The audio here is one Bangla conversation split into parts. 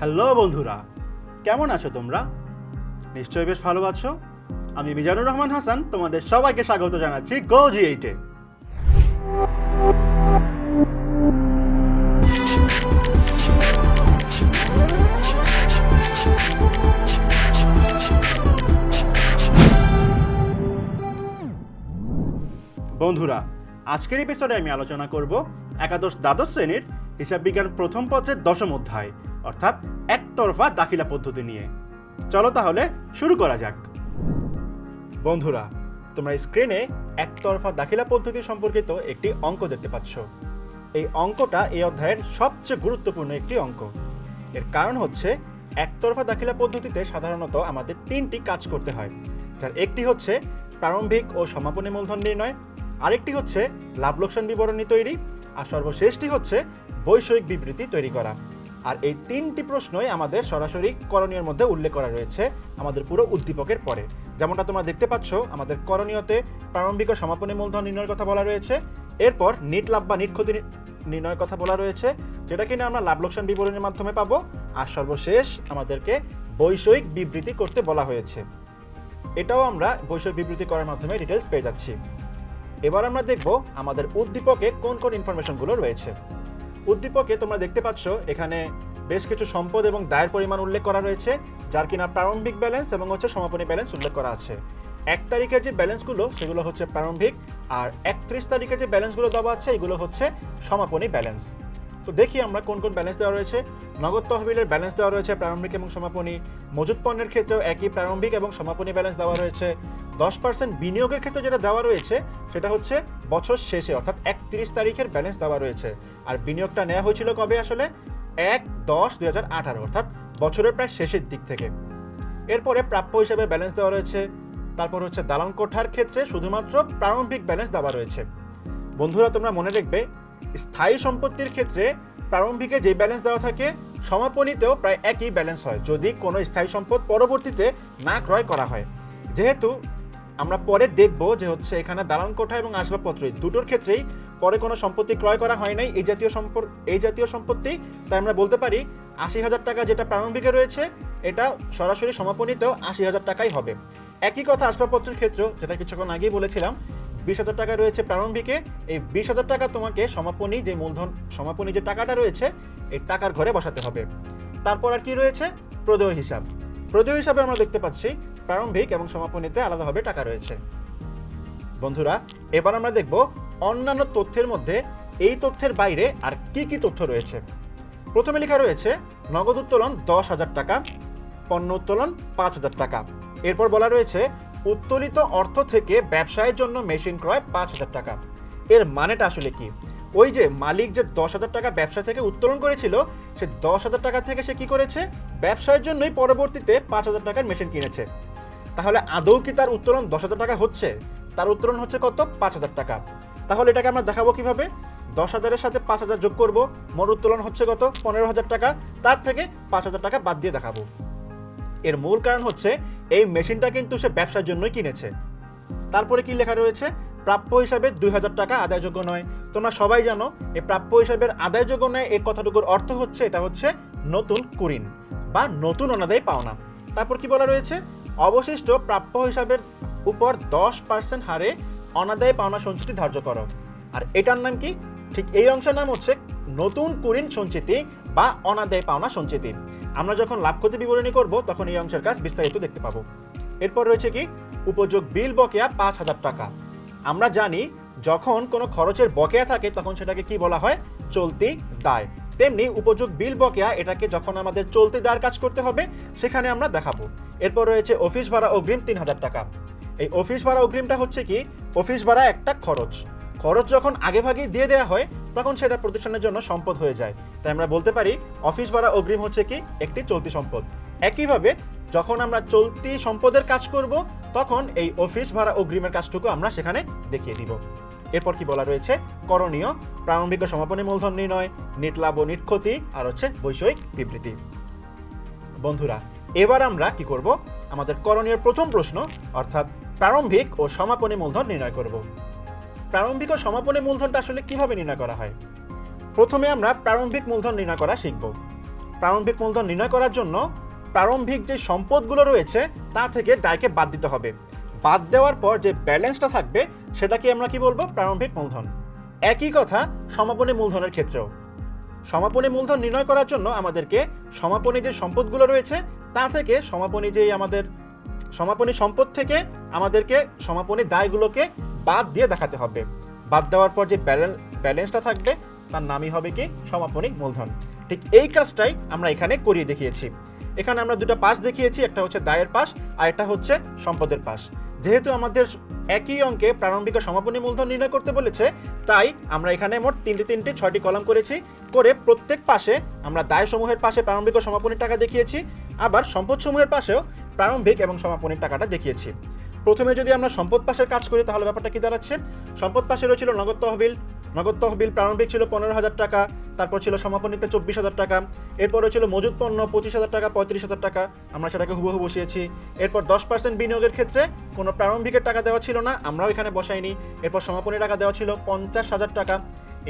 হ্যালো বন্ধুরা, কেমন আছো তোমরা? নিশ্চয়ই বেশ ভালো আছো। আমি মিজানুর রহমান হাসান, তোমাদের সবাইকে স্বাগত জানাচ্ছি গো জি এইটে বন্ধুরা, আজকের এপিসোডে আমি আলোচনা করব একাদশ দ্বাদশ শ্রেণির হিসাব বিজ্ঞান প্রথম পত্রের দশম অধ্যায়। অর্থাৎ একতরফা দাখিলা পদ্ধতি নিয়ে। চলো তাহলে শুরু করা যাক। বন্ধুরা, তোমরা স্ক্রিনে একতরফা দাখিলা পদ্ধতি সম্পর্কিত একটি অঙ্ক দেখতে পাচ্ছ। এই অঙ্কটা এই অধ্যায়ের সবচেয়ে গুরুত্বপূর্ণ একটি অঙ্ক। এর কারণ হচ্ছে, একতরফা দাখিলা পদ্ধতিতে সাধারণত আমাদের তিনটি কাজ করতে হয়। যার একটি হচ্ছে প্রারম্ভিক ও সমাপনী মূলধন নির্ণয়, আরেকটি হচ্ছে লাভ লোকসান বিবরণী তৈরি, আর সর্বশেষটি হচ্ছে বৈষয়িক বিবৃতি তৈরি করা। আর এই তিনটি প্রশ্নই আমাদের সরাসরি করণীয়র মধ্যে উল্লেখ করা রয়েছে আমাদের পুরো উদ্দীপকের পরে। যেমনটা তোমরা দেখতে পাচ্ছ, আমাদের করণীয়তে প্রারম্ভিক ও সমাপনী মূলধন নির্ণয়ের কথা বলা রয়েছে। এরপর নিট লাভ বা নিট ক্ষতি নির্ণয়ের কথা বলা রয়েছে, যেটা কিনা আমরা লাভ লোকসান বিবরণের মাধ্যমে পাবো। আর সর্বশেষ আমাদেরকে বৈষয়িক বিবৃতি করতে বলা হয়েছে। এটাও আমরা বৈষয়িক বিবৃতি করার মাধ্যমে ডিটেলস পেয়ে যাচ্ছি। এবার আমরা দেখব আমাদের উদ্দীপকে কোন কোন ইনফরমেশনগুলো রয়েছে। উদ্দীপকে তোমরা দেখতে পাচ্ছ, এখানে বেশ কিছু সম্পদ এবং দায়ের পরিমাণ উল্লেখ করা রয়েছে, যার কিনা প্রারম্ভিক ব্যালেন্স এবং হচ্ছে সমাপনী ব্যালেন্স উল্লেখ করা আছে। এক তারিখের যে ব্যালেন্সগুলো, সেগুলো হচ্ছে প্রারম্ভিক, আর একত্রিশ তারিখের যে ব্যালেন্সগুলো দেওয়া আছে, এগুলো হচ্ছে সমাপনী ব্যালেন্স। তো দেখি আমরা কোন কোন ব্যালেন্স দেওয়া রয়েছে। নগদ তহবিলের ব্যালেন্স দেওয়া রয়েছে প্রারম্ভিক এবং সমাপনী। মজুত পণ্যের ক্ষেত্রেও একই প্রারম্ভিক এবং সমাপনী ব্যালেন্স দেওয়া রয়েছে। দশ পার্সেন্ট বিনিয়োগের ক্ষেত্রে যেটা দেওয়া রয়েছে, সেটা হচ্ছে বছর শেষে, অর্থাৎ একত্রিশ তারিখের ব্যালেন্স দেওয়া রয়েছে। আর বিনিয়োগটা নেওয়া হয়েছিল কবে আসলে? এক দশ দুই হাজার আঠারো, অর্থাৎ বছরের প্রায় শেষের দিক থেকে। এরপরে প্রাপ্য হিসেবে ব্যালেন্স দেওয়া রয়েছে। তারপর হচ্ছে দালান কোঠার ক্ষেত্রে শুধুমাত্র প্রারম্ভিক ব্যালেন্স দেওয়া রয়েছে। বন্ধুরা, তোমরা মনে রাখবে স্থায়ী সম্পত্তির ক্ষেত্রে প্রারম্ভিকে যে ব্যালেন্স দেওয়া থাকে, সমাপনীতেও প্রায় একই ব্যালেন্স হয় যদি কোনো স্থায়ী সম্পদ পরবর্তীতে না ক্রয় করা হয়। যেহেতু আমরা পরে দেখব যে হচ্ছে এখানে দালান কোঠা এবং আসবাবপত্র দুটোর ক্ষেত্রেই পরে কোনো সম্পত্তি ক্রয় করা হয় নাই। এই জাতীয় সম্পর, এই জাতীয় সম্পত্তি, তাই আমরা বলতে পারি আশি হাজার টাকা যেটা প্রারম্ভিকে রয়েছে, এটা সরাসরি সমাপনীতেও আশি হাজার টাকাই হবে। একই কথা আসবাবপত্রের ক্ষেত্রেও, যেটা কিছুক্ষণ আগেই বলেছিলাম বিশ হাজার টাকা রয়েছে প্রারম্ভিকে। এই বিশ হাজার টাকা তোমাকে সমাপনী যে মূলধন, সমাপনী যে টাকাটা রয়েছে, এই টাকার ঘরে বসাতে হবে। তারপর আর কি রয়েছে? প্রদেয় হিসাব। প্রদেয় হিসাবে আমরা দেখতে পাচ্ছি, প্রারম্ভিক এবং সমাপনীতে আলাদাভাবে টাকা রয়েছে। বন্ধুরা, এবার আমরা দেখব অন্যান্য তথ্যের মধ্যে এই তথ্যের বাইরে আর কি কি তথ্য রয়েছে। প্রথমে লেখা রয়েছে, নগদ উত্তোলন দশ হাজার টাকা, পণ্য উত্তোলন পাঁচ হাজার টাকা। এরপর বলা রয়েছে উত্তোলিত অর্থ থেকে ব্যবসায়ের জন্য মেশিন ক্রয় পাঁচ হাজার টাকা। এর মানেটা আসলে কি? ওই যে মালিক যে দশ হাজার টাকা ব্যবসা থেকে উত্তোলন করেছিল, সে দশ হাজার টাকা থেকে সে কি করেছে? ব্যবসায়ের জন্যই পরবর্তীতে পাঁচ হাজার টাকার মেশিন কিনেছে। তাহলে আদৌ কি তার উত্তোলন দশ হাজার টাকা হচ্ছে? তার উত্তোলন হচ্ছে কত? পাঁচ হাজার টাকা। তাহলে এটাকে আমরা দেখাবো কীভাবে? দশ হাজারের সাথে পাঁচ হাজার যোগ করব। মোট উত্তোলন হচ্ছে কত? পনেরো হাজার টাকা। তার থেকে পাঁচ হাজার টাকা বাদ দিয়ে দেখাবো। এর মূল কারণ হচ্ছে এই মেশিনটা কিন্তু সে ব্যবসার জন্যই কিনেছে। তারপরে কি লেখা রয়েছে? প্রাপ্য হিসাবে দুই হাজার টাকা আদায়যোগ্য নয়। তোমরা সবাই জানো, এই প্রাপ্য হিসাবের আদায়যোগ্য নয় এই কথাটুকুর অর্থ হচ্ছে, এটা হচ্ছে নতুন কুরিন বা নতুন অনাদায় পাওনা। তারপর কি বলা রয়েছে? অবশিষ্ট প্রাপ্য হিসাবের উপর দশ পার্সেন্ট হারে অনাদায় পাওনা সঞ্চিতি ধার্য করো। আর এটার নাম কি? ঠিক এই অংশের নাম হচ্ছে নতুন কুরিন সঞ্চিতি বা অনাদায় পাওনা সঞ্চিতি। আমরা যখন লাভ ক্ষতি বিবরণী করব, তখন এই অংশের কাজ বিস্তারিত দেখতে পাবো। এরপর রয়েছে কি? উপযোগ বিল বকেয়া পাঁচ হাজার টাকা। আমরা জানি, যখন কোনো খরচের বকেয়া থাকে, তখন সেটাকে কি বলা হয়? চলতি দায়। তেমনি উপযোগ বিল বকেয়া, এটাকে যখন আমাদের চলতি দায়ের কাজ করতে হবে, সেখানে আমরা দেখাবো। এরপর রয়েছে অফিস ভাড়া অগ্রিম তিন হাজার টাকা। এই অফিস ভাড়া অগ্রিমটা হচ্ছে কি? অফিস ভাড়া একটা খরচ। খরচ যখন আগে ভাগেই দিয়ে দেওয়া হয়, তখন সেটা প্রতিষ্ঠানের জন্য সম্পদ হয়ে যায়। তাই আমরা বলতে পারি, অফিস ভাড়া অগ্রিম হচ্ছে কি? একটি চলতি সম্পদ। একইভাবে, যখন আমরা চলতি সম্পদের কাজ করব, তখন এই অফিস ভাড়া অগ্রিমের কাজটুকু আমরা সেখানে দেখিয়ে দিব। এরপর কি বলা রয়েছে? করণীয়, প্রারম্ভিক সমাপনী মূলধন নির্ণয়, নিট লাভ ও নিট ক্ষতি, আর হচ্ছে বৈষয়িক বিবৃতি। বন্ধুরা, এবার আমরা কি করব? আমাদের করণীয় প্রথম প্রশ্ন, অর্থাৎ প্রারম্ভিক ও সমাপনী মূলধন নির্ণয় করব। প্রারম্ভিক ও সমাপনী মূলধনটা আসলে কীভাবে নির্ণয় করা হয়? প্রথমে আমরা প্রারম্ভিক মূলধন নির্ণয় করা শিখব। প্রারম্ভিক মূলধন নির্ণয় করার জন্য প্রারম্ভিক যে সম্পদগুলো রয়েছে, তা থেকে দায়কে বাদ দিতে হবে। বাদ দেওয়ার পর যে ব্যালেন্সটা থাকবে, সেটাকে আমরা কি বলব? প্রারম্ভিক মূলধন। একই কথা সমাপনী মূলধনের ক্ষেত্রেও। সমাপনী মূলধন নির্ণয় করার জন্য আমাদেরকে সমাপনী যে সম্পদগুলো রয়েছে, তা থেকে সমাপনী যেই আমাদের সমাপনী সম্পদ থেকে আমাদেরকে সমাপনী দায়গুলোকে বাদ দিয়ে দেখাতে হবে। বাদ দেওয়ার পর যে ব্যালেন্সটা থাকবে, তার নামই হবে কি? সমাপনী মূলধন। ঠিক এই কাজটাই আমরা এখানে করিয়ে দেখিয়েছি। এখানে আমরা দুটো পাশ দেখিয়েছি, একটা হচ্ছে দায়ের পাশ আর একটা হচ্ছে সম্পদের পাশ। যেহেতু আমাদের একই অঙ্কে প্রারম্ভিক সমাপনী মূলধন নির্ণয় করতে বলেছে, তাই আমরা এখানে মোট তিনটে তিনটে ছয়টি কলাম করেছি। করে প্রত্যেক পাশে আমরা দায় সমূহের পাশে প্রারম্ভিক ও সমাপনীর টাকা দেখিয়েছি, আবার সম্পদ সমূহের পাশেও প্রারম্ভিক এবং সমাপনীর টাকাটা দেখিয়েছি। প্রথমে যদি আমরা সম্পদ পাশের কাজ করি, তাহলে ব্যাপারটা কি দাঁড়াচ্ছে? সম্পদ পাশে রয়েছিল নগদ তহবিল। নগদ তহবিল প্রারম্ভিক ছিল পনেরো হাজার টাকা, তারপর ছিল সমাপনীতে চব্বিশ হাজার টাকা, এরপরে ছিল মজুদ পণ্য পঁচিশ হাজার টাকা, পঁয়ত্রিশ হাজার টাকা। আমরা সেটাকে হুবহু বসিয়েছি। এরপর দশ পার্সেন্ট বিনিয়োগের ক্ষেত্রে কোনো প্রারম্ভিকের টাকা দেওয়া ছিল না, আমরাও এখানে বসাইনি। এরপর সমাপনী টাকা দেওয়া ছিল পঞ্চাশ হাজার টাকা।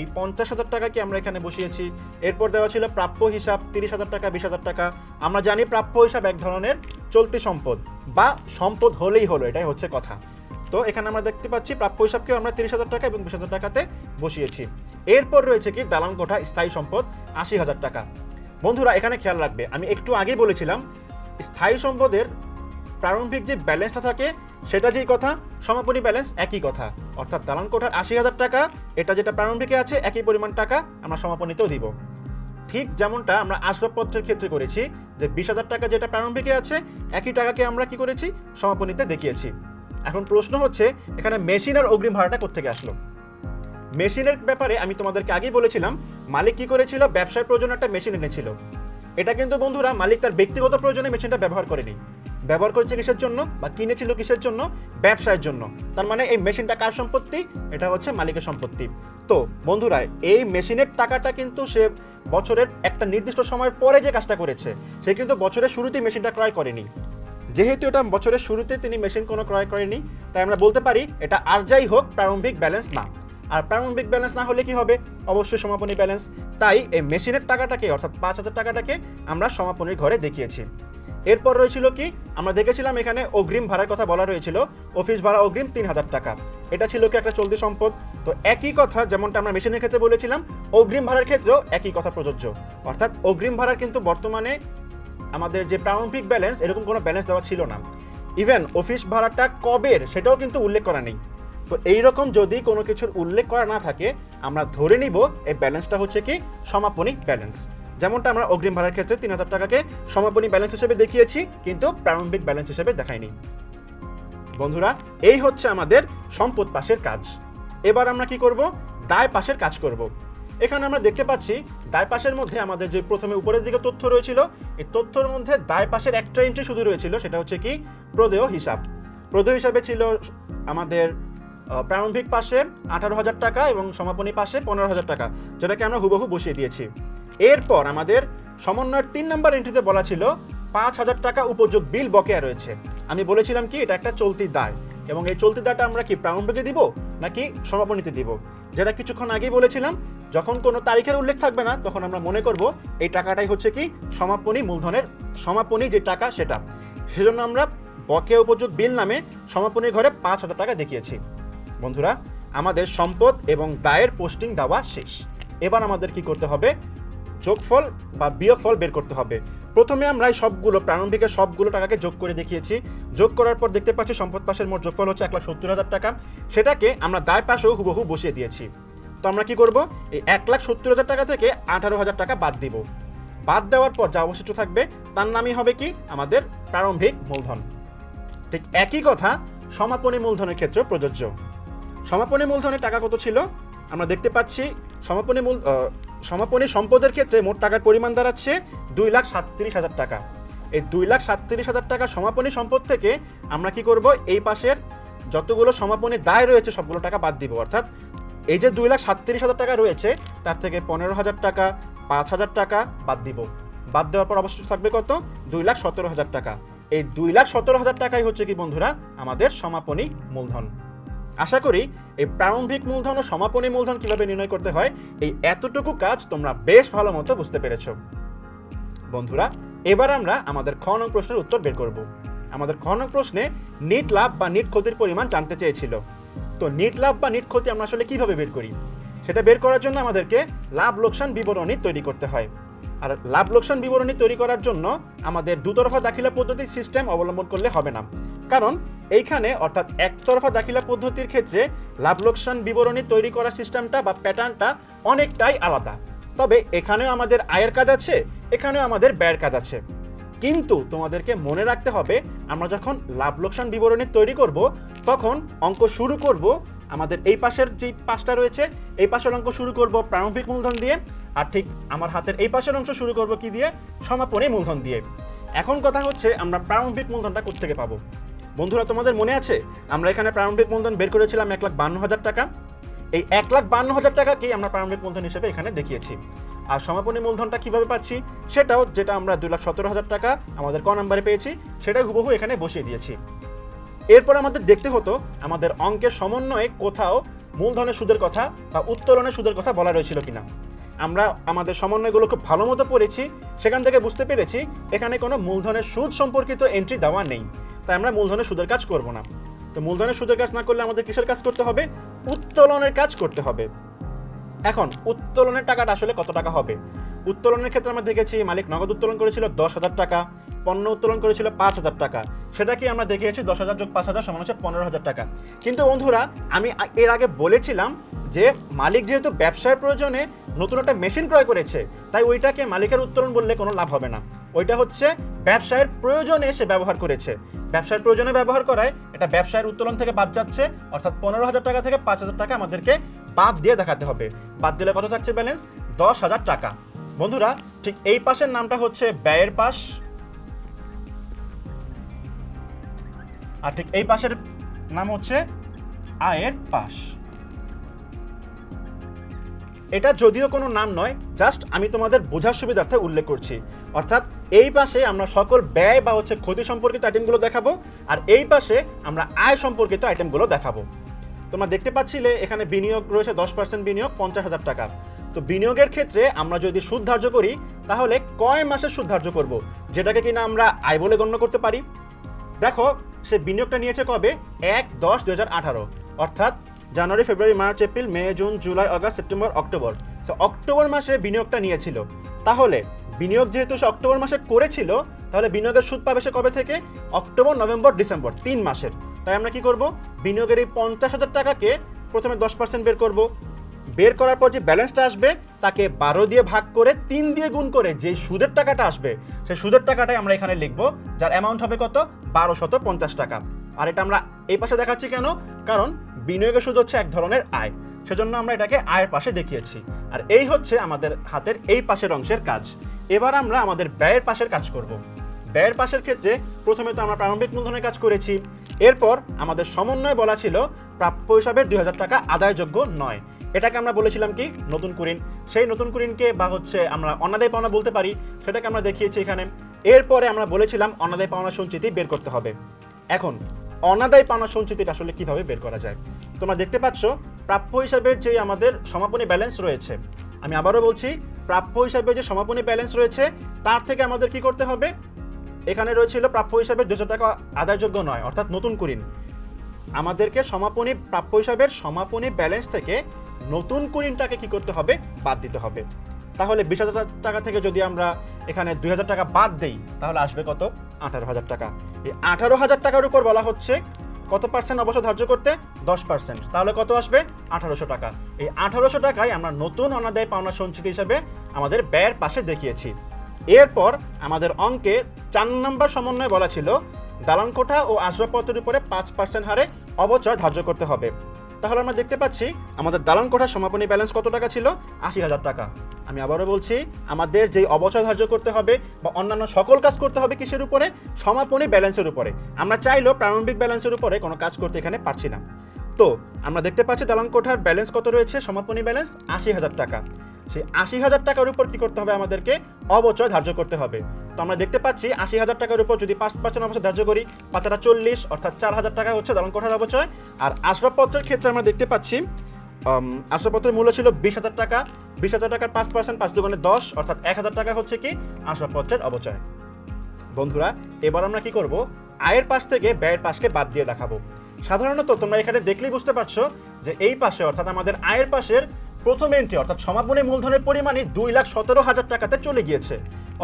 এই পঞ্চাশ হাজার টাকাকে আমরা এখানে বসিয়েছি? এরপর দেওয়া ছিল প্রাপ্য হিসাব, তিরিশ হাজার টাকা, বিশ হাজার টাকা। আমরা জানি প্রাপ্য হিসাব এক ধরনের চলতি সম্পদ, বা সম্পদ হলেই হলো, এটাই হচ্ছে কথা। তো এখানে আমরা দেখতে পাচ্ছি প্রাপ্য হিসাবকে আমরা তিরিশ হাজার টাকা এবং বিশ হাজার টাকাতে বসিয়েছি। এরপর রয়েছে কি দালান কোঠা স্থায়ী সম্পদ আশি হাজার টাকা। বন্ধুরা, এখানে খেয়াল রাখবে, আমি একটু আগেই বলেছিলাম, স্থায়ী সম্পদের প্রারম্ভিক যে ব্যালেন্সটা থাকে, সেটা যেই কথা, সমাপনী ব্যালেন্স একই কথা। অর্থাৎ দালান কোঠার আশি হাজার টাকা, এটা যেটা প্রারম্ভিকে আছে, একই পরিমাণ টাকা আমরা সমাপনীতেও দিব। ঠিক যেমনটা আমরা আসবাবপত্রের ক্ষেত্রে করেছি, যে বিশ হাজার টাকা যেটা প্রারম্ভিকে আছে, একই টাকাকে আমরা কি করেছি? সমাপনীতে দেখিয়েছি। এখন প্রশ্ন হচ্ছে, এখানে মেশিন আর অগ্রিম ভাড়াটা কোথেকে আসলো? মেশিনের ব্যাপারে আমি তোমাদেরকে আগেই বলেছিলাম, মালিক কি করেছিল? ব্যবসায় প্রয়োজনে একটা মেশিন এনেছিল। এটা কিন্তু বন্ধুরা, মালিক তার ব্যক্তিগত প্রয়োজনে মেশিনটা ব্যবহার করেনি। ব্যবহার করেছে কিসের জন্য বা কিনেছিল কিসের জন্য? ব্যবসায়ের জন্য। তার মানে এই মেশিনটা কার সম্পত্তি? এটা হচ্ছে মালিকের সম্পত্তি। তো বন্ধুরা, এই মেশিনের টাকাটা কিন্তু সে বছরের একটা নির্দিষ্ট সময়ের পরে যে কাজটা করেছে, সে কিন্তু বছরের শুরুতেই মেশিনটা ক্রয় করেনি। যেহেতু এটা বছরের শুরুতে তিনি মেশিন কোনো ক্রয় করেনি, তাই আমরা বলতে পারি এটা আর যাই হোক প্রারম্ভিক ব্যালেন্স না। আর প্রারম্ভিক ব্যালেন্স না হলে কি হবে? অবশ্যই সমাপনী ব্যালেন্স। তাই এই মেশিনের টাকাটাকে, অর্থাৎ পাঁচ হাজার টাকাটাকে আমরা সমাপনীর ঘরে দেখিয়েছি। এরপর রয়েছিল কি? আমরা দেখেছিলাম এখানে অগ্রিম ভাড়ার কথা বলা রয়েছিল। অফিস ভাড়া অগ্রিম তিন হাজার টাকা। এটা ছিল কি একটা চলতি সম্পদ? তো একই কথা যেমনটা আমরা মেশিনের ক্ষেত্রে বলেছিলাম, অগ্রিম ভাড়ার ক্ষেত্রেও একই কথা প্রযোজ্য। অর্থাৎ অগ্রিম ভাড়ার কিন্তু বর্তমানে আমাদের যে প্রারম্ভিক ব্যালেন্স এরকম কোনো ব্যালেন্স দেওয়া ছিল না। ইভেন অফিস ভাড়াটা কবের, সেটাও কিন্তু উল্লেখ করা নেই। তো এইরকম যদি কোনো কিছুর উল্লেখ করা না থাকে, আমরা ধরে নিব, এই ব্যালেন্সটা হচ্ছে কি? সমাপনী ব্যালেন্স যেমনটা আমরা অগ্রিম ভাড়ার ক্ষেত্রে তিন হাজার টাকাকে সমাপনী ব্যালেন্স হিসেবে দেখিয়েছি, কিন্তু প্রারম্ভিক ব্যালেন্স হিসেবে দেখাইনি। বন্ধুরা, এই হচ্ছে আমাদের সম্পদ পাশের কাজ। এবার আমরা কি করব? দায় পাশের কাজ করব। এখানে আমরা দেখতে পাচ্ছি, দায় পাশের মধ্যে আমাদের যে প্রথমে উপরের দিকে তথ্য রয়েছিল, এই তথ্যের মধ্যে দায় পাশের একটা এন্ট্রি শুধু রয়েছিল, সেটা হচ্ছে কি? প্রদেয় হিসাব। প্রদেয় হিসাবে ছিল আমাদের প্রারম্ভিক পাশে আঠারো হাজার টাকা এবং সমাপনী পাশে পনেরো হাজার টাকা, যেটাকে আমরা হুবহু বসিয়ে দিয়েছি। এরপর আমাদের সমন্বয়ের তিন নম্বর এন্ট্রিতে বলা ছিল, পাঁচ হাজার টাকা উপযোগ বিল বকেয়া রয়েছে। আমি বলেছিলাম কি, এটা একটা চলতি দায়। এবং এই চলতি দায়টা আমরা কি প্রারম্ভিকে দিব, নাকি সমাপনীতে দিব? যেটা কিছুক্ষণ আগেই বলেছিলাম, যখন কোনো তারিখের উল্লেখ থাকবে না, তখন আমরা মনে করব এই টাকাটাই হচ্ছে কি সমাপনী মূলধনের, সমাপনী যে টাকা সেটা। সেজন্য আমরা বকেয়া উপযোগ বিল নামে সমাপনীর ঘরে পাঁচ হাজার টাকা দেখিয়েছি। বন্ধুরা, আমাদের সম্পদ এবং দায়ের পোস্টিং দেওয়া শেষ। এবার আমাদের কি করতে হবে? যোগফল বা বিয়োগফল বের করতে হবে। প্রথমে আমরা সবগুলো প্রারম্ভিকের সবগুলো টাকাকে যোগ করে দেখিয়েছি। যোগ করার পর দেখতে পাচ্ছি সম্পদ পাশের মোট যোগফল হচ্ছে এক লাখ সত্তর হাজার টাকা। সেটাকে আমরা দায় পাশেও হুবহু বসিয়ে দিয়েছি। তো আমরা কি করব? এই এক লাখ সত্তর হাজার টাকা থেকে আঠারো হাজার টাকা বাদ দিব। বাদ দেওয়ার পর যা অবশিষ্ট থাকবে, তার নামই হবে কি? আমাদের প্রারম্ভিক মূলধন। ঠিক একই কথা, সমাপনী মূলধনের ক্ষেত্রে প্রযোজ্য। সমাপনী মূলধনের টাকা কত ছিল? আমরা দেখতে পাচ্ছি সমাপনী মূল সমাপনী সম্পদের ক্ষেত্রে মোট টাকার পরিমাণ দাঁড়াচ্ছে দুই লাখ সাতত্রিশ হাজার টাকা। এই দুই লাখ সাতত্রিশ হাজার টাকা সমাপনী সম্পদ থেকে আমরা কি করব? এই পাশের যতগুলো সমাপনী দায় রয়েছে, সবগুলো টাকা বাদ দিব। অর্থাৎ এই যে দুই লাখ সাতত্রিশ হাজার টাকা রয়েছে, তার থেকে পনেরো হাজার টাকা, পাঁচ হাজার টাকা বাদ দিব। বাদ দেওয়ার পর অবশিষ্ট থাকবে কত? দুই লাখ সতেরো হাজার টাকা। এই দুই লাখ সতেরো হাজার টাকাই হচ্ছে কি বন্ধুরা? আমাদের সমাপনী মূলধন। আশা করি এই প্রারম্ভিক মূলধন ও সমাপনী মূলধন কীভাবে নির্ণয় করতে হয়, এই এতটুকু কাজ তোমরা বেশ ভালো মতো বুঝতে পেরেছ। বন্ধুরা, এবার আমরা আমাদের খ নং প্রশ্নের উত্তর বের করব। আমাদের খ নং প্রশ্নে নিট লাভ বা নিট ক্ষতির পরিমাণ জানতে চেয়েছিল। তো নিট লাভ বা নিট ক্ষতি আমরা আসলে কীভাবে বের করি? সেটা বের করার জন্য আমাদেরকে লাভ, লোকসান, বিবরণী তৈরি করতে হয়। আর লাভ লোকসান বিবরণী তৈরি করার জন্য আমাদের দুতরফা দাখিলা পদ্ধতির সিস্টেম অবলম্বন করলে হবে না। কারণ এইখানে অর্থাৎ একতরফা দাখিলা পদ্ধতির ক্ষেত্রে লাভ লোকসান বিবরণী তৈরি করার সিস্টেমটা বা প্যাটার্নটা অনেকটাই আলাদা। তবে এখানেও আমাদের আয়ের কাজ আছে, এখানেও আমাদের ব্যয়ের কাজ আছে। কিন্তু তোমাদেরকে মনে রাখতে হবে, আমরা যখন লাভ লোকসান বিবরণী তৈরি করব, তখন অঙ্ক শুরু করব আমাদের এই পাশের যে পাশটা রয়েছে, এই পাশের অঙ্ক শুরু করব প্রারম্ভিক মূলধন দিয়ে। আর ঠিক আমার হাতের এই পাশের অংশ শুরু করব কি দিয়ে? সমাপনী মূলধন দিয়ে। এখন কথা হচ্ছে আমরা প্রারম্ভিক মূলধনটা কোথেকে পাবো? বন্ধুরা, তোমাদের মনে আছে? আমরা এখানে প্রারম্ভিক মূলধন বের করেছিলাম এক লাখ বান্ন হাজার টাকা। এই এক লাখ বান্ন হাজার টাকাকেই আমরা প্রারম্ভিক মূলধন হিসেবে এখানে দেখিয়েছি। আর সমাপনী মূলধনটা কীভাবে পাচ্ছি? সেটাও যেটা আমরা দুই লাখ সতেরো হাজার টাকা আমাদের ক নাম্বারে পেয়েছি, সেটা হুবহু এখানে বসিয়ে দিয়েছি। এরপর আমাদের দেখতে হতো আমাদের অঙ্কের সমন্বয়ে কোথাও মূলধনের সুদের কথা বা উত্তোলনের সুদের কথা বলা রয়েছিল কিনা। আমরা আমাদের সমন্বয়গুলো খুব ভালো মতো পড়েছি, সেখান থেকে বুঝতে পেরেছি এখানে কোনো মূলধনের সুদ সম্পর্কিত এন্ট্রি দেওয়া নেই, তাই আমরা মূলধনের সুদের কাজ করব না। তো মূলধনের সুদের কাজ না করলে আমাদের কিসের কাজ করতে হবে? উত্তোলনের কাজ করতে হবে। এখন, উত্তোলনের টাকাটা আসলে কত টাকা হবে? উত্তোলনের ক্ষেত্রে আমরা দেখেছি মালিক নগদ উত্তোলন করেছিল দশ হাজার টাকা পণ্য উত্তোলন করেছিল পাঁচ হাজার টাকা। সেটা কি আমরা দেখিয়েছি দশ হাজার যোগ পাঁচ হাজার সমান হচ্ছে পনেরো হাজার টাকা। কিন্তু বন্ধুরা, আমি এর আগে বলেছিলাম যে মালিক যেহেতু ব্যবসার প্রয়োজনে নতুন একটা মেশিন ক্রয় করেছে, তাই ওইটাকে মালিকের উত্তোলন বললে কোনো লাভ হবে না। ওইটা হচ্ছে ব্যবসায়ের প্রয়োজনে সে ব্যবহার করেছে। ব্যবসার প্রয়োজনে ব্যবহার করায় এটা ব্যবসায়ের উত্তোলন থেকে বাদ যাচ্ছে, অর্থাৎ পনেরো হাজার টাকা থেকে পাঁচ হাজার টাকা আমাদেরকে বাদ দিয়ে দেখাতে হবে। বাদ দিলে কত থাকছে ব্যালেন্স? দশ হাজার টাকা। বন্ধুরা, ঠিক এই পাশের নামটা হচ্ছে ব্যয়ের পাশ। আর ঠিক এই পাশের নাম হচ্ছে আয়ের পাশ। এটা যদিও কোনো নাম নয়, জাস্ট আমি তোমাদের বোঝার সুবিধার্থে উল্লেখ করছি। অর্থাৎ এই পাশে আমরা সকল ব্যয় বা হচ্ছে ক্ষতি সম্পর্কিত আইটেমগুলো দেখাবো, আর এই পাশে আমরা আয় সম্পর্কিত আইটেমগুলো দেখাবো। তোমরা দেখতে পাচ্ছিলে, এখানে বিনিয়োগ রয়েছে দশ পার্সেন্ট বিনিয়োগ, পঞ্চাশ হাজার টাকা। তো বিনিয়োগের ক্ষেত্রে আমরা যদি সুদ ধার্য করি, তাহলে কয় মাসের সুদ ধার্য করব? যেটাকে কিনা আমরা আয় বলে গণ্য করতে পারি? দেখো সে বিনিয়োগটা নিয়েছে কবে? এক দশ দু অর্থাৎ জানুয়ারি, ফেব্রুয়ারি, মার্চ, এপ্রিল, মে, জুন, জুলাই আগস্ট সেপ্টেম্বর, অক্টোবর। সো অক্টোবর মাসে বিনিয়োগটা নিয়েছিল। তাহলে বিনিয়োগ যেহেতু সে অক্টোবর মাসে করেছিল, তাহলে বিনিয়োগের সুদ পাবে সে কবে থেকে? অক্টোবর, নভেম্বর, ডিসেম্বর, তিন মাসের। তাই আমরা কি করব? বিনিয়োগের এই পঞ্চাশ হাজার টাকাকে প্রথমে দশ পার্সেন্ট বের করব। বের করার পর যে ব্যালেন্সটা আসবে, তাকে বারো দিয়ে ভাগ করে তিন দিয়ে গুণ করে যে সুদের টাকাটা আসবে, সেই সুদের টাকাটাই আমরা এখানে লিখব, যার অ্যামাউন্ট হবে কত? বারো শত পঞ্চাশ টাকা। আর এটা আমরা এই পাশে দেখাচ্ছি কেন? কারণ বিনিয়োগের সুদ হচ্ছে এক ধরনের আয়। সেজন্য আমরা এটাকে আয়ের পাশে দেখিয়েছি। আর এই হচ্ছে আমাদের হাতের এই পাশের অংশের কাজ। এবার আমরা আমাদের ব্যয়ের পাশের কাজ করব। ব্যয়ের পাশের ক্ষেত্রে প্রথমে তো আমরা প্রারম্ভিক মূলধনের কাজ করেছি। এরপর আমাদের সমন্বয় বলা ছিল, প্রাপ্য হিসাবের দুই টাকা আদায়যোগ্য নয়। এটাকে আমরা বলেছিলাম কি? নতুন কুরিন। সেই নতুন কুরিনকে বা হচ্ছে আমরা অনাদায় পাওনা বলতে পারি, সেটাকে আমরা দেখিয়েছি এখানে। এরপরে আমরা বলেছিলাম অনাদায় পাওনা সঞ্চিতি বের করতে হবে। এখন অনাদায় পাওনা সঞ্চিতিটা আসলে কীভাবে বের করা যায়? তোমরা দেখতে পাচ্ছ, প্রাপ্য হিসাবের যে আমাদের সমাপনী ব্যালেন্স রয়েছে, আমি আবারও বলছি, প্রাপ্য হিসাবে যে সমাপনী ব্যালেন্স রয়েছে, তার থেকে আমাদের কি করতে হবে? এখানে রয়েছিল প্রাপ্য হিসাবে দুশো টাকা আদায়যোগ্য নয়, অর্থাৎ নতুন কুরিন। আমাদেরকে সমাপনী, প্রাপ্য হিসাবের সমাপনী ব্যালেন্স থেকে নতুন কুরিনটাকে কি করতে হবে? বাদ দিতে হবে। তাহলে বিশ হাজার টাকা থেকে যদি আমরা এখানে দুই হাজার টাকা বাদ দেই, তাহলে আসবে কত? আঠারো হাজার টাকা। এই আঠারো হাজার টাকার উপর বলা হচ্ছে কত পার্সেন্ট অবশ্য ধার্য করতে? দশ পার্সেন্ট তাহলে কত আসবে? আঠারোশো টাকা। এই আঠারোশো টাকায় আমরা নতুন অনাদায় পাওনা সঞ্চিত হিসাবে আমাদের ব্যয়ের পাশে দেখিয়েছি। এরপর আমাদের অঙ্কের চার নম্বর সমন্বয় বলা ছিল দালান কোঠা ও আসবাবপত্রের উপরে পাঁচ পার্সেন্ট হারে অবচয় ধার্য করতে হবে। তাহলে আমরা দেখতে পাচ্ছি আমাদের দালান কোঠার সমাপনী ব্যালেন্স কত টাকা ছিল? আশি হাজার টাকা। আমি আবারও বলছি, আমাদের যেই অবচয় ধার্য করতে হবে বা অন্যান্য সকল কাজ করতে হবে কিসের উপরে? সমাপনী ব্যালেন্সের উপরে। আমরা চাইলেও প্রারম্ভিক ব্যালেন্সের উপরে কোনো কাজ করতে এখানে পারছি না। তো, আমরা দেখতে পাচ্ছি দালান কোঠার ব্যালেন্স কত রয়েছে? সমাপনী ব্যালেন্স আশি হাজার টাকা। সেই আশি হাজার টাকার উপর কি করতে হবে আমাদেরকে? অবচয় ধার্য করতে হবে। তো আমরা দেখতে পাচ্ছি আশি হাজার টাকার উপর যদি পাঁচ পার্সেন্ট অবচয় ধার্য করি, পাঁচটা চল্লিশ, অর্থাৎ চার হাজার টাকা হচ্ছে দালান কোঠার অবচয় আর আসবাবপত্রের ক্ষেত্রে আমরা দেখতে পাচ্ছি আসবাবপত্রের মূল্য ছিল বিশ হাজার টাকা। বিশ হাজার টাকার পাঁচ পার্সেন্ট পাঁচ দোকানে দশ, অর্থাৎ এক হাজার টাকা হচ্ছে কি? আসবাবপত্রের অবচয় বন্ধুরা, এবার আমরা কি করব? আয়ের পাশ থেকে ব্যয়ের পাশকে বাদ দিয়ে দেখাবো। সাধারণত তোমরা এখানে দেখলেই বুঝতে পারছ যে এই পাশে, অর্থাৎ আমাদের আয়ের পাশের প্রথম এন্ট্রি অর্থাৎ সমাপনী মূলধনের পরিমাণই দুই লাখ সতেরো হাজার টাকাতে চলে গিয়েছে।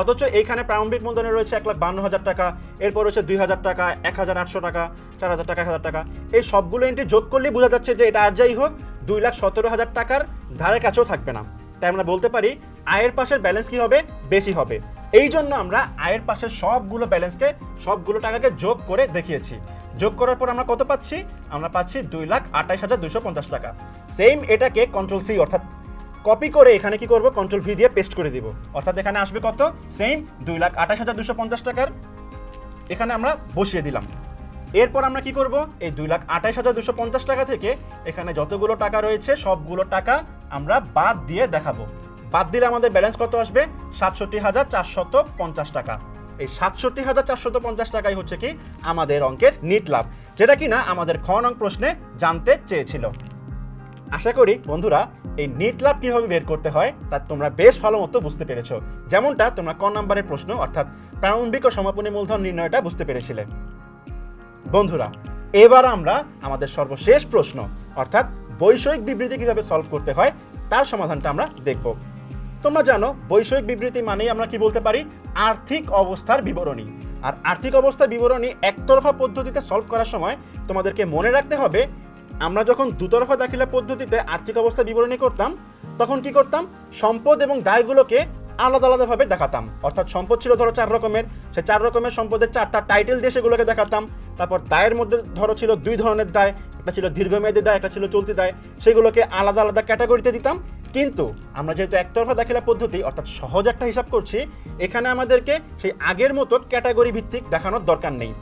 অথচ এইখানে প্রারম্ভিক মূলধনে রয়েছে এক লাখ বান্ন হাজার টাকা, এরপর রয়েছে দুই হাজার টাকা, এক হাজার আটশো টাকা, চার হাজার টাকা, এক হাজার টাকা। এই সবগুলো এন্ট্রি যোগ করলেই বোঝা যাচ্ছে যে এটা আর যাই হোক, দুই লাখ সতেরো হাজার টাকার ধারে কাছেও থাকবে না। তাই আমরা বলতে পারি, আয়ের পাশের ব্যালেন্স কি হবে? বেশি হবে। এই জন্য আমরা আয়ের পাশের সবগুলো ব্যালেন্সকে, সবগুলো টাকাকে যোগ করে দেখিয়েছি। যোগ করার পর আমরা কত পাচ্ছি? আমরা পাচ্ছি দুই লাখ আঠাইশ হাজার দুশো পঞ্চাশ টাকা। সেম এটাকে কন্ট্রোল সি অর্থাৎ কপি করে এখানে কি করব? কন্ট্রোল ভি দিয়ে পেস্ট করে দিব। অর্থাৎ এখানে আসবে কত? সেম দুই লাখ আঠাশ হাজার দুশো পঞ্চাশ টাকার এখানে আমরা বসিয়ে দিলাম। এরপর আমরা কি করব? এই দুই লাখ আঠাশ হাজার দুশো পঞ্চাশ টাকা থেকে এখানে যতগুলো টাকা রয়েছে, সবগুলো টাকা আমরা বাদ দিয়ে দেখাবো। বাদ দিলে আমাদের ব্যালেন্স কত আসবে? সাতষট্টি হাজার চারশত পঞ্চাশ টাকা। এই সাতষট্টি হাজার চারশত পঞ্চাশ টাকাই হচ্ছে কি আমাদের অঙ্কের নিট লাভ, যেটা কিনা আমাদের খ নং প্রশ্নে জানতে চেয়েছিল। আশা করি বন্ধুরা, এই নিট লাভ কীভাবে বের করতে হয় তা তোমরা বেশ ভালো মতো বুঝতে পেরেছ। যেমনটা তোমরা ক নাম্বারের প্রশ্ন, অর্থাৎ প্রারম্ভিক ও সমাপনী মূলধন নির্ণয়টা বুঝতে পেরেছিলে। বন্ধুরা, এবার আমরা আমাদের সর্বশেষ প্রশ্ন, অর্থাৎ বৈষয়িক বিবৃতি কীভাবে সলভ করতে হয়, তার সমাধানটা আমরা দেখব। তোমরা জানো, বৈষয়িক বিবৃতি মানেই আমরা কি বলতে পারি? আর্থিক অবস্থার বিবরণী। আর আর্থিক অবস্থার বিবরণী একতরফা পদ্ধতিতে সলভ করার সময় তোমাদেরকে মনে রাখতে হবে, আমরা যখন দুতরফা দাখিলা পদ্ধতিতে আর্থিক অবস্থা বিবরণী করতাম, তখন কি করতাম? সম্পদ এবং দায়গুলোকে আলাদা আলাদাভাবে দেখাতাম। অর্থাৎ সম্পদ ছিল ধরো চার রকমের, সে চার রকমের সম্পদের চারটা টাইটেল দিয়ে সেগুলোকে দেখাতাম। তারপর দায়ের মধ্যে ধরো ছিল দুই ধরনের দায়, একটা ছিল দীর্ঘমেয়াদী দায়, একটা ছিল চলতি দায়, সেগুলোকে আলাদা আলাদা ক্যাটাগরিতে দিতাম। কিন্তু আমরা যেহেতু একতরফা দাখিলা পদ্ধতি, অর্থাৎ সহজ একটা হিসাব করছি, এখানে আমাদেরকে সেই আগের মতো ক্যাটাগরি ভিত্তিক দেখানোর দরকার নেই।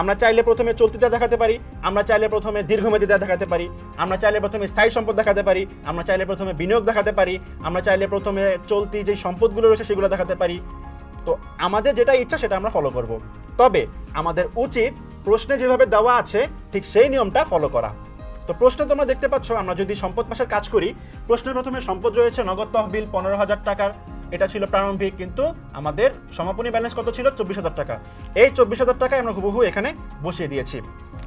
আমরা চাইলে প্রথমে চলতিটা দেখাতে পারি, আমরা চাইলে প্রথমে দীর্ঘমেয়াদীটা দেখাতে পারি, আমরা চাইলে প্রথমে স্থায়ী সম্পদ দেখাতে পারি, আমরা চাইলে প্রথমে বিনিয়োগ দেখাতে পারি, আমরা চাইলে প্রথমে চলতি যে সম্পদগুলো রয়েছে সেগুলো দেখাতে পারি। তো আমাদের যেটা ইচ্ছা সেটা আমরা ফলো করব। তবে আমাদের উচিত প্রশ্নে যেভাবে দেওয়া আছে, ঠিক সেই নিয়মটা ফলো করা। তো প্রশ্নে তোমরা দেখতে পাচ্ছ, আমরা যদি সম্পদ পাশের কাজ করি, প্রশ্নের প্রথমে সম্পদ রয়েছে নগদ তহবিল পনেরো হাজার টাকার। এটা ছিল প্রারম্ভিক, কিন্তু আমাদের সমাপনী ব্যালেন্স কত ছিল? চব্বিশ হাজার টাকা। এই চব্বিশ হাজার টাকায় আমরা হুবহু এখানে বসিয়ে দিয়েছি।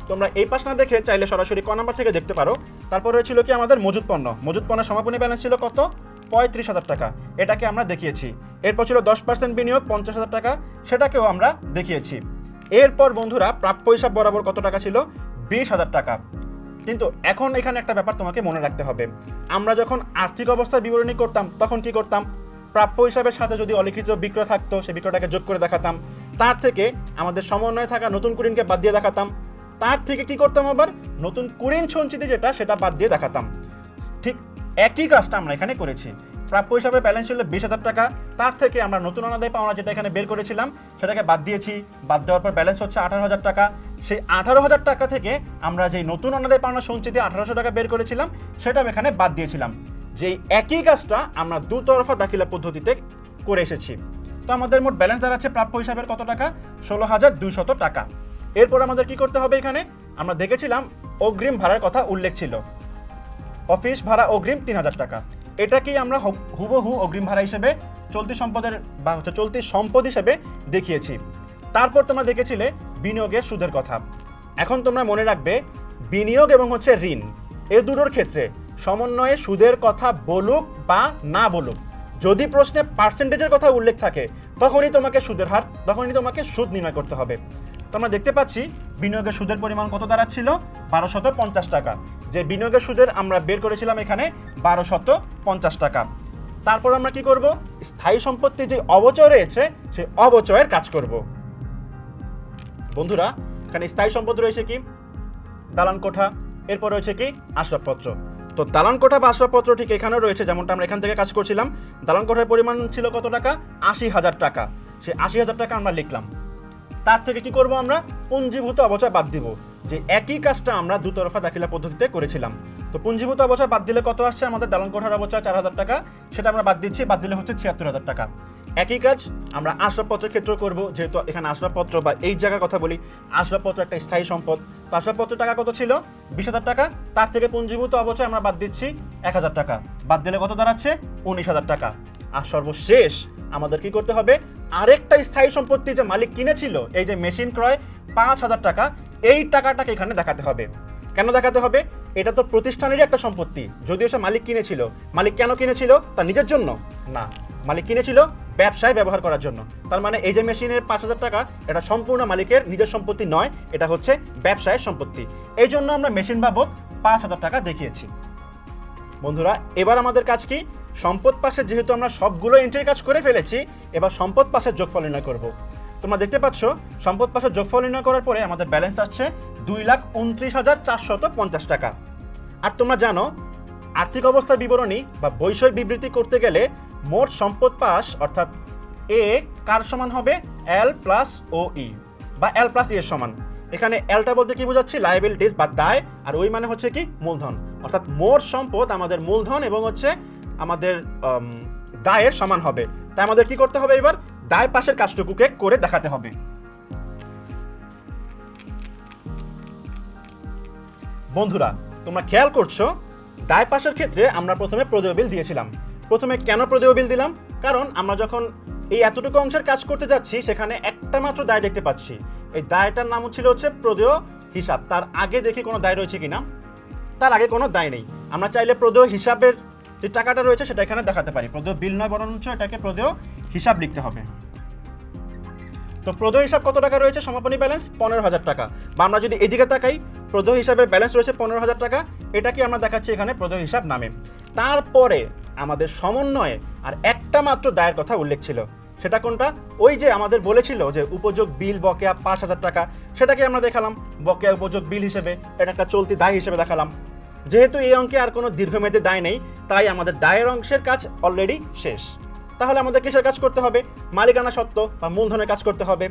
তোমরা এই পাশ না দেখে চাইলে সরাসরি ক নাম্বার থেকে দেখতে পারো। তারপর হয়েছিল কি আমাদের মজুদ পণ্য? মজুদ পণ্যের সমাপনী ব্যালেন্স ছিল কত? পঁয়ত্রিশ হাজার টাকা। এটাকে আমরা দেখিয়েছি। এরপর ছিল দশ পার্সেন্ট বিনিয়োগ, পঞ্চাশ হাজার টাকা। সেটাকেও আমরা দেখিয়েছি। এরপর বন্ধুরা, প্রাপ্য হিসাব বরাবর কত টাকা ছিল? বিশ হাজার টাকা। কিন্তু এখন এখানে একটা ব্যাপার তোমাকে মনে রাখতে হবে। আমরা যখন আর্থিক অবস্থার বিবরণী করতাম, তখন কি করতাম? প্রাপ্য হিসাবের সাথে যদি অলিখিত বিক্রয় থাকতো সেই বিক্রয়টাকে যোগ করে দেখাতাম। তার থেকে আমাদের সমন্বয়ে থাকা নতুন কুড়িনকে বাদ দিয়ে দেখাতাম। তার থেকে কি করতাম আবার? নতুন কুড়িন সঞ্চিতি যেটা, সেটা বাদ দিয়ে দেখাতাম। ঠিক একই কাজটা আমরা এখানে করেছি। প্রাপ্য হিসাবে ব্যালেন্স ছিল বিশ হাজার টাকা। তার থেকে আমরা নতুন অনাদায় পাওনা যেটা এখানে বের করেছিলাম, সেটাকে বাদ দিয়েছি। বাদ দেওয়ার পর ব্যালেন্স হচ্ছে আঠারো হাজার টাকা। সেই আঠারো হাজার টাকা থেকে আমরা যেই নতুন অনাদায় পাওনা সঞ্চিতি আঠারোশো টাকা বের করেছিলাম সেটাও এখানে বাদ দিয়েছিলাম। যেই একই কাজটা আমরা দুতরফা দাখিলা পদ্ধতিতে করে এসেছি। তো আমাদের মোট ব্যালেন্স দাঁড়াচ্ছে প্রাপ্য হিসাবের কত টাকা? ষোলো হাজার দুইশত টাকা। এরপর আমাদের কি করতে হবে এখানে? আমরা দেখেছিলাম অগ্রিম ভাড়ার কথা উল্লেখ ছিল। অফিস ভাড়া অগ্রিম তিন হাজার টাকা। এটাকেই আমরা হুবহু অগ্রিম ভাড়া হিসেবে চলতি সম্পদের বা হচ্ছে চলতি সম্পদ হিসেবে দেখিয়েছি। তারপর তোমরা দেখেছিলে বিনিয়োগের সুদের কথা। এখন তোমরা মনে রাখবে, বিনিয়োগ এবং হচ্ছে ঋণ, এ দুটোর ক্ষেত্রে সমন্বয়ে সুদের কথা বলুক বা না বলুক। যদি প্রশ্নে পার্সেন্টেজের কথা উল্লেখ থাকে, তখনই তোমাকে সুদের হার, তখনই তোমাকে সুদ নির্ণয় করতে হবে। তোমরা দেখতে পাচ্ছি, বিনিয়োগের সুদের পরিমাণ কত দাঁড়াচ্ছিল? বারোশত পঞ্চাশ টাকা। যে বিনিয়োগের সুদের আমরা বের করেছিলাম এখানে বারোশত পঞ্চাশ টাকা। তারপর আমরা কি করব? স্থায়ী সম্পত্তি যে অবচয় রয়েছে সেই অবচয়ের কাজ করব। বন্ধুরা, এখানে স্থায়ী সম্পদ রয়েছে কি? দালান কোঠা, এরপর রয়েছে কি? আসবাবপত্র। তো দালান কোঠা বা আসবাবপত্র ঠিক এখানেও রয়েছে, যেমনটা আমরা এখান থেকে কাজ করছিলাম। দালান কোঠার পরিমাণ ছিল কত টাকা? আশি হাজার টাকা। সে আশি হাজার টাকা আমরা লিখলাম। তার থেকে কি করব আমরা? পুঞ্জীভূত অবচয় বাদ দিব। যে একই কাজটা আমরা দুতরফা দাখিলা পদ্ধতিতে করেছিলাম। তো পুঞ্জীভূত অবচয় বাদ দিলে কত আসছে? আমাদের দালান কোঠার অবচয় চার হাজার টাকা। সেটা আমরা বাদ দিচ্ছি, বাদ দিলে হচ্ছে ছিয়াত্তর হাজার টাকা। একই কাজ, আমরা আসবাবপত্রের ক্ষেত্রেও করব, যেহেতু এখানে আসবাবপত্র বা এই জায়গার কথা বলি, আসবাবপত্র একটা স্থায়ী সম্পদ। তো আসবাবপত্রের টাকা কত ছিল? বিশ হাজার টাকা। তার থেকে পুঞ্জীভূত অবচয় আমরা বাদ দিচ্ছি এক হাজার টাকা। বাদ দিলে কত দাঁড়াচ্ছে? উনিশ হাজার টাকা। আর সর্বশেষ আমাদের কি করতে হবে? আরেকটা স্থায়ী সম্পত্তি যে মালিক কিনেছিল, এই যে মেশিন ক্রয়, পাঁচ হাজার টাকা, এই টাকাটাকে এখানে দেখাতে হবে। কেন দেখাতে হবে? এটা তো প্রতিষ্ঠানেরই একটা সম্পত্তি। যদিও সে মালিক কিনেছিল। মালিক কেন কিনেছিল? তা নিজের জন্য। না। মালিক কিনেছিল ব্যবসায় ব্যবহার করার জন্য। তার মানে এই যে মেশিনের পাঁচ হাজার টাকা, এটা সম্পূর্ণ মালিকের নিজের সম্পত্তি নয়, এটা হচ্ছে ব্যবসায়ের সম্পত্তি। এই জন্য আমরা মেশিন বাবদ পাঁচ হাজার টাকা দেখিয়েছি। বন্ধুরা, এবার আমাদের কাজ কি? সম্পদ পাশের যেহেতু আমরা সবগুলো এন্ট্রির কাজ করে ফেলেছি, এবার সম্পদ পাশের যোগফল নির্ণয় করব। তোমরা দেখতে পাচ্ছ, সম্পদ পাশের যোগফল নির্ণয় করার পরে আমাদের ব্যালেন্স আসছে দুই লাখ উনত্রিশ হাজার চারশত পঞ্চাশ টাকা। আর তোমরা জানো, আর্থিক অবস্থার বিবরণী বা বৈষয়িক বিবৃতি করতে গেলে মোট সম্পদ পাস, অর্থাৎ এ কার সমান হবে? এল প্লাস ও ই বা এল প্লাস এর সমান। এখানে এলটা বলতে কি বোঝাচ্ছি? লাইবিলিটিস বা দায়। আর ওই মানে হচ্ছে কি? মূলধন। অর্থাৎ মোট সম্পদ আমাদের মূলধন এবং হচ্ছে আমাদের দায়ের সমান হবে। তাই আমাদের কি করতে হবে এবার? দায় পাশের কাজটুকুকে করে দেখাতে হবে। বন্ধুরা, তোমরা খেয়াল করছ? দায় পাশের ক্ষেত্রে আমরা প্রথমে প্রদেয় বিল দিয়েছিলাম। প্রথমে কেন প্রদেয় বিল দিলাম? কারণ আমরা যখন এই এতটুকু অংশের কাজ করতে যাচ্ছি, সেখানে একটা মাত্র দায় দেখতে পাচ্ছি। এই দায়টার নাম ছিল হচ্ছে প্রদেয় হিসাব। তার আগে দেখি কোনো দায় রয়েছে কি না তার আগে কোনো দায় নেই। আমরা চাইলে প্রদেয় হিসাবের যে টাকাটা রয়েছে, সেটা এখানে দেখাতে পারি। প্রদেয় বিল নয়, বরঞ্চ এটাকে প্রদেয় হিসাব লিখতে হবে। তো প্রদেয় হিসাব কত টাকা রয়েছে? সমাপনী ব্যালেন্স পনেরো হাজার টাকা। বা আমরা যদি এদিকে তাকাই, প্রদেয় হিসাবের ব্যালেন্স রয়েছে পনেরো হাজার টাকা। এটাকে আমরা দেখাচ্ছি এখানে প্রদেয় হিসাব নামে। তারপরে আমাদের সমন্বয়ে আর একটা মাত্র দায়ের কথা উল্লেখ ছিল। সেটা কোনটা? ওই যে আমাদের বলেছিল যে উপযোগ বিল বকেয়া পাঁচ হাজার টাকা, সেটাকে আমরা দেখালাম। বকেয়া উপযোগ বিল হিসেবে এটা একটা চলতি দায় হিসেবে দেখালাম। যেহেতু এই অঙ্কে আর কোনো দীর্ঘমেয়াদী দায় নেই, তাই আমাদের দায়ের অংশের কাজ অলরেডি শেষ। তাহলে আমাদের কিসের কাজ করতে হবে? মালিকানা সত্ত্ব বা মূলধনের কাজ করতে হবে।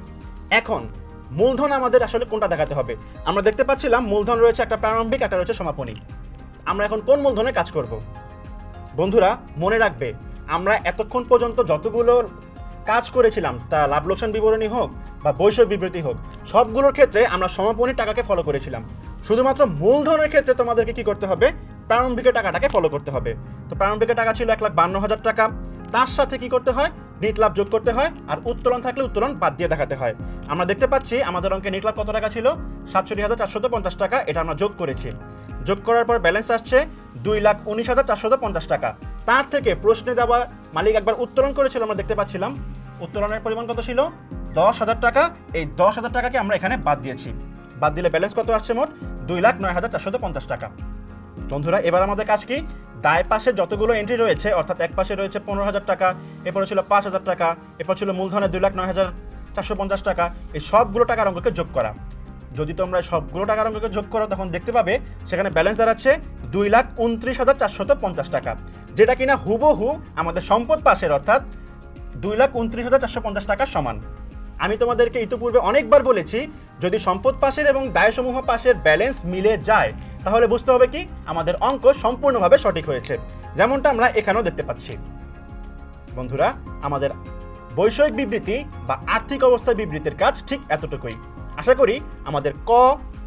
এখন, মূলধন আমাদের আসলে কোনটা দেখাতে হবে? আমরা দেখতে পাচ্ছিলাম মূলধন রয়েছে একটা প্রারম্ভিক, একটা রয়েছে সমাপনী। আমরা এখন কোন মূলধনে কাজ করব? বন্ধুরা, মনে রাখবে, আমরা এতক্ষণ পর্যন্ত যতগুলো কাজ করেছিলাম, তা লাভ লোকসান বিবরণী হোক বা বৈষয়িক বিবৃতি হোক, সবগুলোর ক্ষেত্রে আমরা সমাপনী টাকাকে ফলো করেছিলাম। শুধুমাত্র মূলধনের ক্ষেত্রে তোমাদেরকে কি করতে হবে? প্রারম্ভিকের টাকাটাকে ফলো করতে হবে। তো প্রারম্ভিকের টাকা ছিল এক লাখ বান্ন হাজার টাকা। তার সাথে কি করতে হয়? নেট লাভ যোগ করতে হয় আর উত্তোলন থাকলে উত্তোলন বাদ দিয়ে দেখাতে হয়। আমরা দেখতে পাচ্ছি আমাদের অঙ্কে নেট লাভ কত টাকা ছিল? সাতষট্টি হাজার চারশত পঞ্চাশ টাকা, এটা আমরা যোগ করেছি। যোগ করার পর ব্যালেন্স আসছে দুই লাখ উনিশ হাজার চারশত পঞ্চাশ টাকা। তার থেকে প্রশ্নে দেওয়া মালিক একবার উত্তোলন করেছিল, আমরা দেখতে পাচ্ছিলাম। উত্তোলনের পরিমাণ কত ছিল? দশ হাজার টাকা। এই দশ হাজার টাকাকে আমরা এখানে বাদ দিয়েছি। বাদ দিলে ব্যালেন্স কত আসছে মোট? দুই লাখ নয় হাজার চারশত পঞ্চাশ টাকা। বন্ধুরা, এবার আমাদের কাজ কি? দায় পাশে যতগুলো এন্ট্রি রয়েছে, অর্থাৎ এক পাশে রয়েছে পনেরো হাজার টাকা, এরপরে ছিল পাঁচ হাজার টাকা, এরপর ছিল মূলধনের দুই লাখ নয় হাজার চারশো পঞ্চাশ টাকা, এই সবগুলো টাকার অঙ্ককে যোগ করা। যদি তোমরা সবগুলো টাকার অঙ্ককে যোগ করো, তখন দেখতে পাবে সেখানে ব্যালেন্স দাঁড়াচ্ছে দুই লাখ উনত্রিশ হাজার চারশত পঞ্চাশ টাকা। যেটা কিনা হুবহু আমাদের সম্পদ পাশের, অর্থাৎ দুই লাখ উনত্রিশ হাজার চারশো পঞ্চাশ টাকার সমান। আমি তোমাদেরকে ইতিপূর্বে অনেকবার বলেছি, যদি সম্পদ পাশের এবং দায়সমূহ পাশের ব্যালেন্স মিলে যায়, তাহলে বুঝতে হবে কি? আমাদের অঙ্ক সম্পূর্ণভাবে সঠিক হয়েছে। যেমনটা আমরা এখানেও দেখতে পাচ্ছি। বন্ধুরা, আমাদের বৈষয়িক বিবৃতি বা আর্থিক অবস্থার বিবৃতির কাজ ঠিক এতটুকুই। আশা করি আমাদের ক,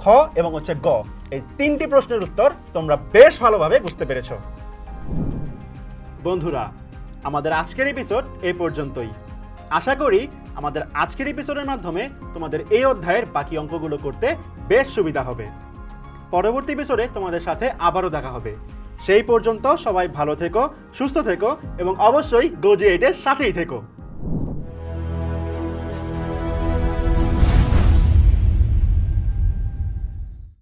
খ এবং হচ্ছে গ, এই তিনটি প্রশ্নের উত্তর তোমরা বেশ ভালোভাবে বুঝতে পেরেছ। বন্ধুরা, আমাদের আজকের এপিসোড এই পর্যন্তই। আশা করি আমাদের আজকের এপিসোডের মাধ্যমে তোমাদের এই অধ্যায়ের বাকি অঙ্কগুলো করতে বেশ সুবিধা হবে। পরবর্তী এপিসোডে তোমাদের সাথে আবারও দেখা হবে। সেই পর্যন্ত সবাই ভালো থেকো, সুস্থ থেকো এবং অবশ্যই গোজি এইটের সাথেই থেকো।